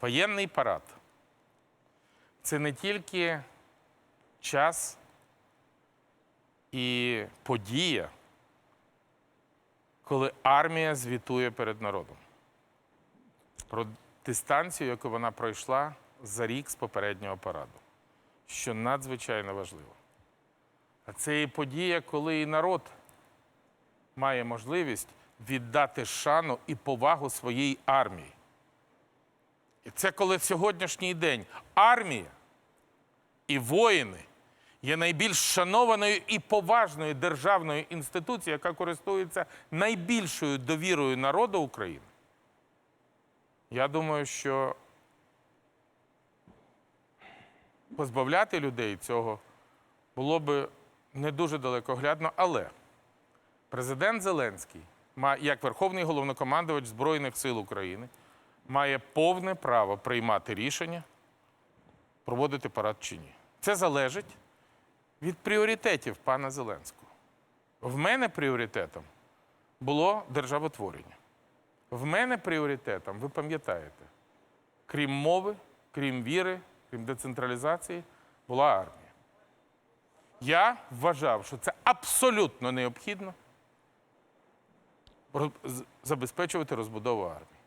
Воєнний парад це не тільки час і подія, коли армія звітує перед народом про дистанцію, яку вона пройшла за рік з попереднього параду, що надзвичайно важливо. А це і подія, коли і народ має можливість віддати шану і повагу своїй армії. Це коли сьогоднішній день армія і воїни є найбільш шанованою і поважною державною інституцією, яка користується найбільшою довірою народу України. Я думаю, що позбавляти людей цього було би не дуже далекоглядно, але президент Зеленський, як Верховний головнокомандувач Збройних сил України, має повне право приймати рішення, проводити парад чи ні. Це залежить від пріоритетів пана Зеленського. В мене пріоритетом було державотворення. В мене пріоритетом, ви пам'ятаєте, крім мови, крім віри, крім децентралізації, була армія. Я вважав, що це абсолютно необхідно забезпечувати розбудову армії.